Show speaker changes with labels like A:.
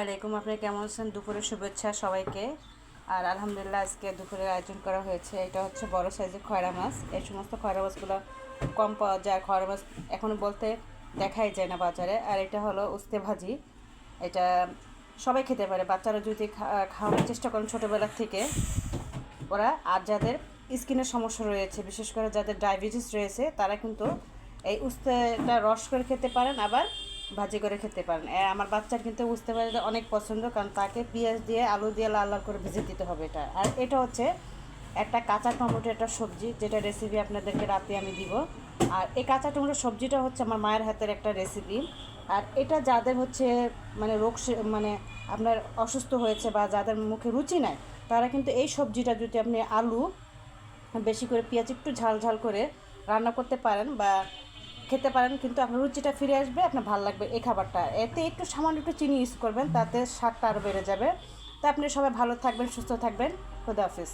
A: আলাইকুম। আপনি কেমন আছেন? দুপুরের শুভেচ্ছা সবাইকে। আর আলহামদুলিল্লাহ আজকে দুপুরের আয়োজন করা হয়েছে। এটা হচ্ছে বড় সাইজের খয়রা মাছ। এই সমস্ত খয়রা মাছগুলো কম পাওয়া যায়। খয়রা মাছ এখনও বলতে দেখাই যায় না বাজারে। আর এটা হলো উস্তে ভাজি। এটা সবাই খেতে পারে। বাচ্চারা যদি খাওয়ানোর চেষ্টা করেন ছোটোবেলার থেকে, ওরা আর যাদের স্কিনের সমস্যা রয়েছে, বিশেষ করে যাদের ডায়াবেটিস রয়েছে, তারা কিন্তু এই উস্তেটা রস করে খেতে পারেন। আবার ভাজি করে খেতে পারেন। আমার বাচ্চার কিন্তু উস্তে ভাজিটা অনেক পছন্দ, কারণ তাকে পেঁয়াজ দিয়ে, আলু দিয়ে লাল লাল করে ভেজে দিতে হবে এটা। আর এটা হচ্ছে একটা কাঁচা টমেটো একটা সবজি, যেটা রেসিপি আপনাদেরকে রাতে আমি দিব। আর এই কাঁচা টমেটো সবজিটা হচ্ছে আমার মায়ের হাতের একটা রেসিপি আর এটা যাদের হচ্ছে মানে রোগ মানে আপনার অসুস্থ হয়েছে বা যাদের মুখে রুচি নাই, তারা কিন্তু এই সবজিটা যদি আপনি আলু, বেশি করে পেঁয়াজ একটু ঝাল ঝাল করে রান্না করতে পারেন বা খেতে পারেন, কিন্তু আপনার রুচিটা ফিরে আসবে, আপনার ভালো লাগবে এই খাবারটা। এতে একটু সামান্য একটু চিনি ইউজ করবেন, তাতে স্বাদটা আরও বেড়ে যাবে। তা আপনি সবাই ভালো থাকবেন, সুস্থ থাকবেন। খুদা হাফিজ।